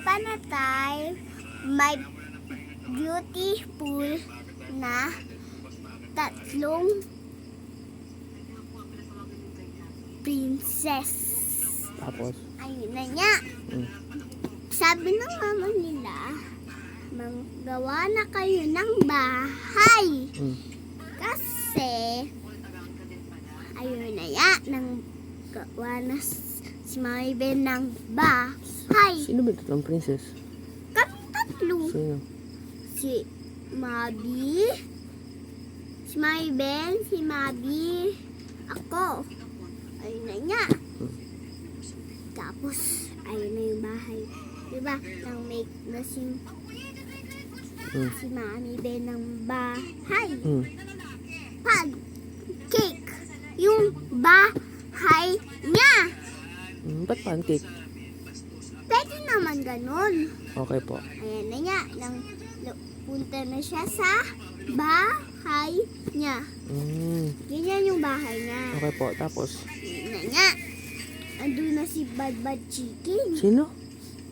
upon a time, may beautiful na tatlong princess. Tapos, Ayun na niya. mm, Sabi ng mama nila, manggawa na kayo ng bahay. mm. Kasi, ayun na ya, nang gawa na si Mami Ben ng bahay. Sino ba ang princess? Kami tatlo. Sino? Si Mabi, si Mami Ben, si Mabi, ako. Ayun na niya. Hmm. Tapos, ayun na yung bahay. Diba? Nang make na si, Mm, si Mami Ben ng bahay. mm. Pag cake yung bahay niya. Mm, ba't pancake? Naman ganun. Okay po. Ayan na niya. Nang punta na siya sa bahay niya. Mm, Ganyan yung bahay niya. okay po. Tapos, Ayan na niya. Andun na si Bad Bad Chicken. sino?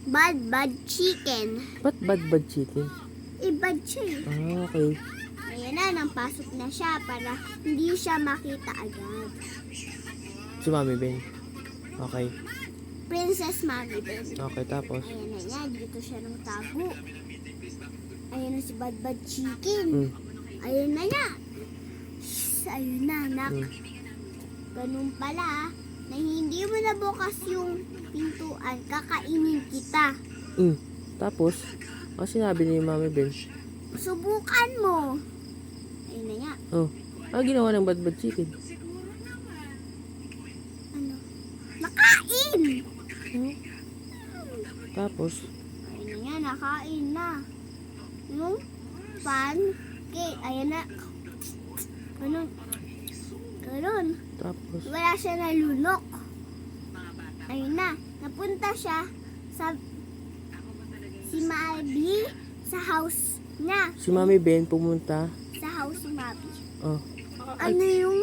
Bad Bad Chicken. Ba't bad bad chicken? Eh, bad siya eh. Ah, okay. Ayan na, nang pasok na siya para hindi siya makita agad. Si Mami Ben. Okay. Princess Mami Ben. Okay, tapos. Ayan na niya, dito siya nang tago. Ayan na si Bad Bad Chicken. Mm, Ayun na niya. Shhh, ayun na, nak. mm. Ganun pala, na hindi mo na bukas yung pintuan, kakainin kita. Mm. Tapos, ano sinabi ni Mami Ben? Subukan mo. Ayun na niya. Oh, ano ginawa ng bad bad chicken? Ano? Nakain! Hmm? Tapos, Ayun na niya, nakain na. Yung pancake, ayan na. Ganun. Ganun. tapos, Wala siya nalunok. Ayun na, napunta siya sa si Mabi sa house niya. si Mami Ben pumunta. Sa house ni Mabi. Oh, Ano yung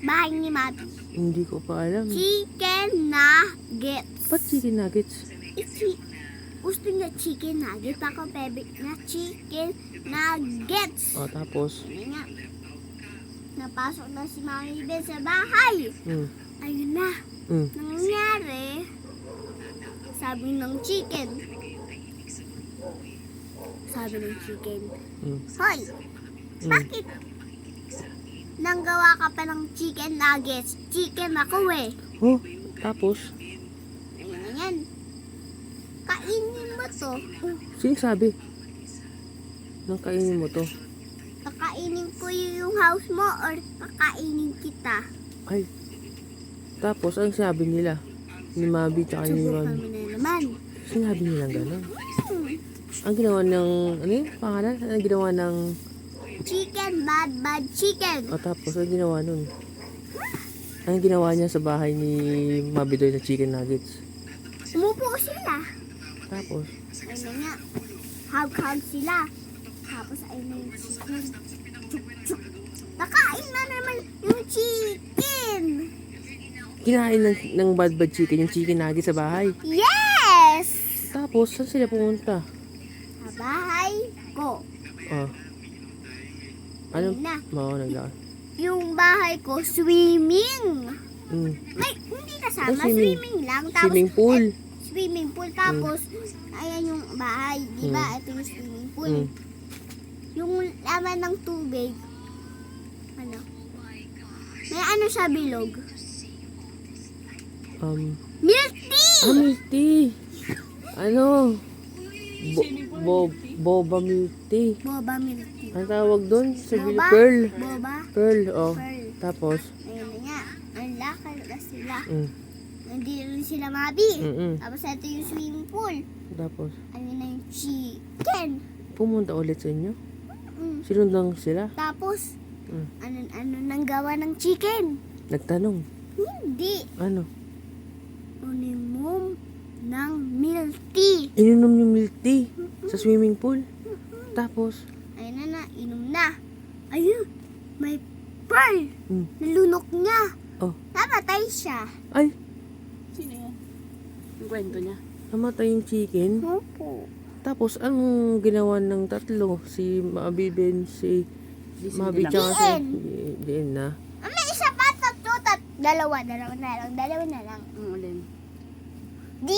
bahay ni Mabi? hindi ko pa alam. Chicken nuggets. Ba't chicken nuggets? Ichi, gusto niya chicken nuggets. Ako bebe na chicken nuggets. Oh, tapos, Ano nga? Napasok na si Mami Ben sa bahay. mm, Ayun na. mm. nangyari, sabi ng chicken. Sabi ng chicken, Mm. Hoy, Mm. bakit nanggawa ka pa ng chicken nuggets? Chicken ako eh. Oh, tapos, Ayun na yan. Kainin mo to. Oh, sino sabi? Nang kainin mo to? kakainin ko yung house mo or kakainin kita. Ay, tapos, ang sabi nila? Ni Mabi tsaka ni naman. Sinabi nilang gano'n. Hmm. Ang ginawa ng, ano yun, pangalan? Ang ginawa ng, Chicken, bad, bad chicken. oh, tapos, ang ginawa nun? Ang ginawa niya sa bahay ni Mabi doy na chicken nuggets. Umupo sila. Tapos, Ano nga, hug-hug sila. Tapos ayun na yung chicken. Chuk, chuk. Nakain na naman yung chicken. kinain ng, ng bad bad chicken yung chicken nuggets sa bahay. Yes! Tapos, saan sila pumunta? Sa bahay ko. Oh. Ano? Na. Oo, naglakad. Yung bahay ko, swimming. Mm. May, hindi kasama, Ah, swimming. swimming. lang. Tapos, Swimming pool. eh, swimming pool. Tapos, ayan yung bahay. Di ba? Mm. Ito yung swimming pool. Mm. Yung laman ng tubig. Ano? May ano siya bilog. Um, Milk tea! ah, milk tea. Ano? Bo, bo, boba milk tea. Boba milk tea. Ang tawag doon sa Boba? pearl. Boba? Pearl, oh. Pearl. Tapos, Ayun nga. Ang laki na sila. mm, Nandito rin sila mabi. mm, mm. Tapos ito yung swimming pool. Tapos, Ayun na yung chicken. pumunta ulit sa inyo. Mm. Sinundan sila. Tapos, Mm. ano, ano nang gawa ng chicken? Nagtanong, Hindi. ano? Unimum ng milk tea. Ininom yung milk tea sa swimming pool. Tapos, Ayun na na, inom na. Ayun, may pearl. mm, Nalunok niya. Oh. Namatay siya. ay, Sino yan? Yung kwento niya. Namatay yung chicken. Opo. Tapos, anong ginawa ng tatlo? Si Mabibin, si Mabi, tsaka si... Diin. Di- Diin na. Ah, May isa pa, tatlo, tat, dalawa, dalawa na lang, dalawa na lang. Ang alin. 你